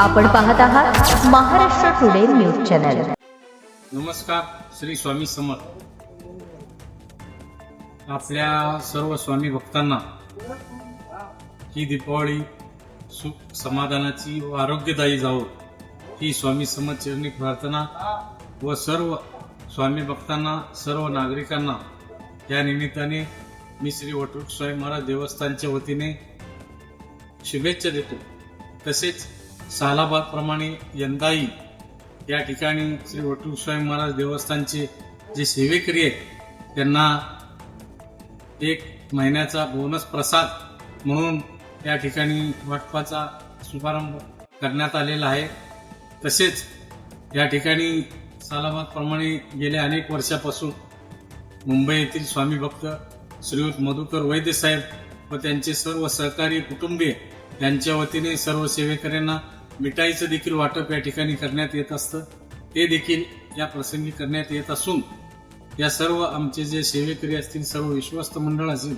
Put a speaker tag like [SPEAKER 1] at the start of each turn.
[SPEAKER 1] आपण पाहत आहात महाराष्ट्र टुडे न्यूज चॅनल.
[SPEAKER 2] नमस्कार श्री स्वामी समर्थ. आपल्या सर्व स्वामी भक्तांना ही दीपावली सुख समाधानाची व आरोग्यदायी जावो ही स्वामी समर्थ चरणी प्रार्थना व सर्व स्वामी भक्तांना सर्व नागरिकांना या निमित्ताने मी श्री वटूक स्वामी महाराज देवस्थानच्या वतीने शुभेच्छा देतो. तसेच सालाबादप्रमाणे यंदाही या ठिकाणी श्री वटू स्वामी महाराज देवस्थानचे जे सेवेकरी आहेत त्यांना एक महिन्याचा बोनस प्रसाद म्हणून या ठिकाणी वाटपाचा शुभारंभ करण्यात आलेला आहे. तसेच या ठिकाणी सालाबादप्रमाणे गेल्या अनेक वर्षापासून मुंबई येथील स्वामी भक्त श्रीयुत मधुकर वैद्यसाहेब व त्यांचे सर्व सहकारी कुटुंबीय यांच्या वतीने सर्व सेवेकऱ्यांना मिठाईचं देखील वाटप या ठिकाणी करण्यात येत असतं. ते देखील या प्रसंगी करण्यात येत असून या सर्व आमचे जे सेवेकरी असतील सर्व विश्वस्त मंडळ असेल